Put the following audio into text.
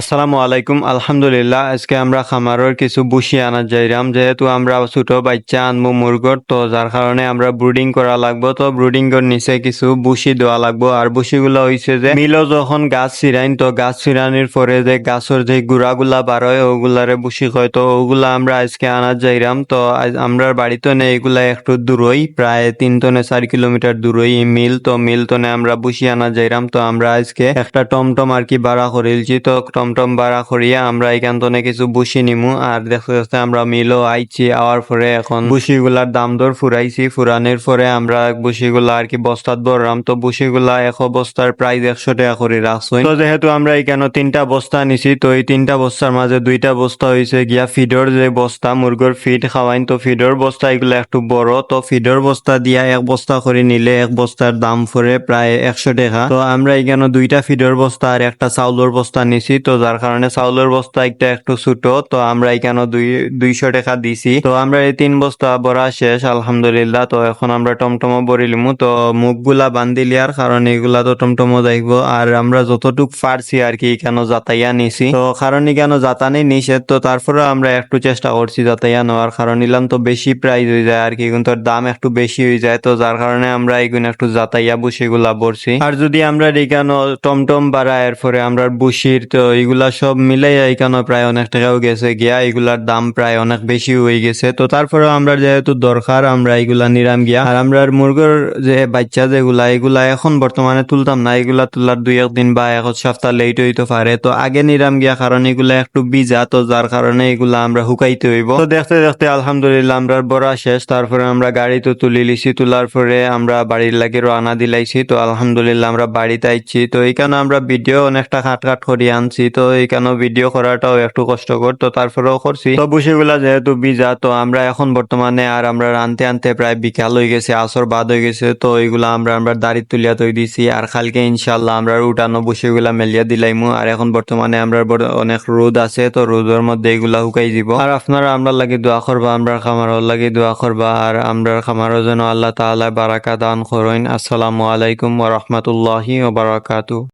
আসসালামু আলাইকুম, আলহামদুলিল্লাহ। আজকে আমরা খামারের কিছু বুশি আনা যাইরাম। যেহেতু আমরা ছোট বাচ্চা আনব মুরগর, তো যার কারণে আমরা ব্রুডিং করা লাগবো। তো ব্রুডিং এর নিচে কিছু বুশি দেওয়া লাগবো। আর বুশিগুলো হইছে যে, মিলো যখন গাছ ছিড়াইন, তো গাছ ছিড়ানির পরে যে গাছের যে গুড়াগুলা বার হয়, ওগুলারে বুশি কয় তো ওগুলা আমরা আজকে আনা যাইরাম। তো আমরার বাড়িতে নেই এগুলা একটু দূরই প্রায় তিন টনে চার কিলোমিটার দূরই মিল। তো মিল টনে আমরা বুশি আনা যাইরাম। তো আমরা আজকে একটা টমটম আর কি ভাড়া করিলছি তো টমটম ভাড়া করিয়া আমরা এখান থেকে কিছু বুশি নিমু। আর দেখতে দেখতে আমরা মিলও আইছি, আওয়ার পরে এখন বুশিগুলার দাম দর ফুরাইছি। ফুরানোর পরে আমরা বুশিগুলা আর কি বস্তাত ভরলাম। তো বুশিগুলা এক বস্তার প্রাইস একশো টাকা করে রাখছই তো যেহেতু আমরা এখানে তিনটা বস্তা নিছি তো এই তিনটা বস্তার মাঝে দুইটা বস্তা হয়েছে গিয়া ফিডর যে বস্তা, মুরগর ফিড খাওয়াইন। তো ফিডর বস্তা এগুলো একটু বড়, তো ফিডর বস্তা দিয়া এক বস্তা করে নিলে এক বস্তার দাম পড়ে প্রায় একশো টাকা। তো আমরা এখানে দুইটা ফিডর বস্তা আর একটা চাউলের বস্তা নিছি, তো যার কারণে চাউলের বস্তা একটা একটু ছোট, তো আমরা এখানে দুই, দুইশো টাকা দিছি। তো আমরা এই তিন বস্তা ভরা শেষ, আলহামদুলিল্লাহ। তো এখন আমরা টমটমো বরিলিমু তো মুখগুলা বান্ধিলিয়ার কারণ এগুলা তো টমটমো যাইব। আর আমরা যতটুক পারছি আর কি কেন যাতাইয়া নিছি। তো কারণ কেন যাতানি নিষেধ। তো তারপরে আমরা একটু চেষ্টা করছি যাতাইয়া নেওয়ার। কারণ নিলাম তো বেশি প্রাইস হয়ে যায় আর কি, কিন্তু দাম একটু বেশি হয়ে যায়। তো যার কারণে আমরা এগুলো একটু যাতাইয়া বুসিগুলা বলছি আর যদি আমরা এখানে টমটম বাড়া এরপরে আমরা বুসির, তো এগুলা সব মিলাই এখানে প্রায় অনেক টাকাও গেছে? গিয়া এগুলার দাম প্রায় অনেক বেশি হয়ে গেছে। তো তারপরে আমরা যেহেতু দরকার, আমরা এগুলা নিরাম গিয়া। আর আমরা মুরগের যে বাচ্চা যেগুলা এগুলা এখন বর্তমানে তুলতাম না। এগুলা তোলার দুই একদিন বা এক সপ্তাহ লেট হইতে পারে। তো আগে নিরাম গিয়া কারণ এগুলা একটু বিজা তো যার কারণে এগুলা আমরা হুকাইতে হইব। তো দেখতে দেখতে আলহামদুলিল্লাহ আমরা বড়া শেষ। তারপরে আমরা গাড়ি তো তুলি লিছি তোলার পরে আমরা বাড়ির লাগে রওনা দিলাইছি। তো আলহামদুলিল্লাহ আমরা বাড়িতে আইছি। তো এইখানে আমরা ভিডিও অনেকটা কাট কাট করিয়ে আনছি। তো এইখানে ভিডিও করাটাও একটু কষ্টকর, তো তারপরেও করছি। তো বুসিগুলা যেহেতু বিজা তো আমরা এখন বর্তমানে আর আমরা আনতে আনতে প্রায় বিকাল হয়ে গেছে, আসর বাদ হয়ে গেছে, তো এইগুলা আমরা আমরা দাড়ি তুলিয়া তৈ দিছি, আর কালকে ইনশাল্লাহ আমরা উঠানো বুসিগুলা মেলিয়া দিলাইমু, আর এখন বর্তমানে আমরা অনেক রোদ আছে, তো রোদের মধ্যে এগুলা শুকাই দিব। আর আপনারা আমরা লাগি দোয়া করবা আমরা খামারও লাগি দোয়া করবা, আর আমরা খামারও যেন আল্লাহ তাআলা বারাকা দান করেন। আসসালামু আলাইকুম ওয়া রাহমাতুল্লাহি ওয়া বারাকাতু